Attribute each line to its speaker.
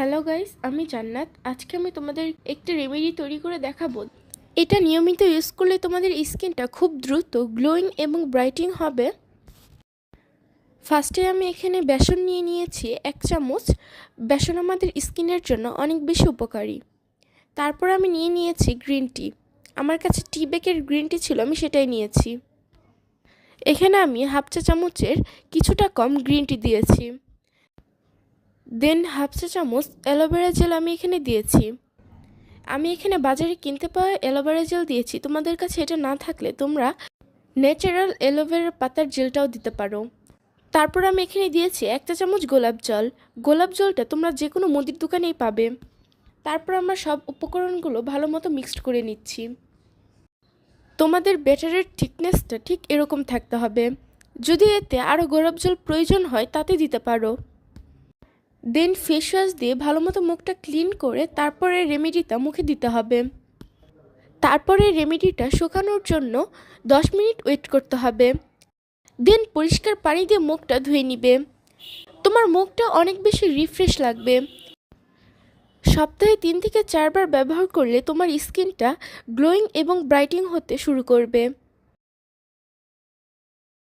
Speaker 1: Hello guys আমি জান্নাত। আজকে আমি তোমাদের একটি রেমেডি তৈরি করে দেখাবো। এটা নিয়মিত ইউজ করলে তোমাদের স্কিনটা খুব দ্রুত গ্লোয়িং এবং ব্রাইটিং হবে। ফার্স্টে আমি এখানে বেসন নিয়ে নিয়েছি এক চামচ। বেসন আমাদের স্কিনের জন্য অনেক বেশি উপকারী। তারপর আমি নিয়ে নিয়েছি গ্রিন টি আমার কাছে টি ব্যাগের গ্রিন টি ছিল, আমি সেটাই নিয়েছি। এখানে আমি হাফ চা চামচের কিছুটা কম গ্রিন টি দিয়েছি। দেন হাফ চা চামচ অ্যালোভেরা জেল আমি এখানে দিয়েছি। আমি এখানে বাজারে কিনতে পাওয়া অ্যালোভেরা জেল দিয়েছি। তোমাদের কাছে এটা না থাকলে তোমরা ন্যাচারাল অ্যালোভেরা পাতার জেলটাও দিতে পারো। তারপর আমি এখানে দিয়েছি এক চা চামচ গোলাপ জল। গোলাপ জলটা তোমরা যে কোনো মুদির দোকানেই পাবে। তারপর আমরা সব উপকরণগুলো ভালো মতো মিক্সড করে নিচ্ছি। তোমাদের ব্যাটারের থিকনেসটা ঠিক এরকম থাকতে হবে। যদি এতে আরও গোলাপ জল প্রয়োজন হয়, তাতে দিতে পারো। দেন ফেস ওয়াশ দিয়ে ভালো মতো মুখটা ক্লিন করে তারপরে রেমেডিটা মুখে দিতে হবে। তারপরে রেমেডিটা শুকানোর জন্য দশ মিনিট ওয়েট করতে হবে। দেন পরিষ্কার পানি দিয়ে মুখটা ধুয়ে নিবে। তোমার মুখটা অনেক বেশি রিফ্রেশ লাগবে। সপ্তাহে তিন থেকে চারবার ব্যবহার করলে তোমার স্কিনটা গ্লোয়িং এবং ব্রাইটিং হতে শুরু করবে।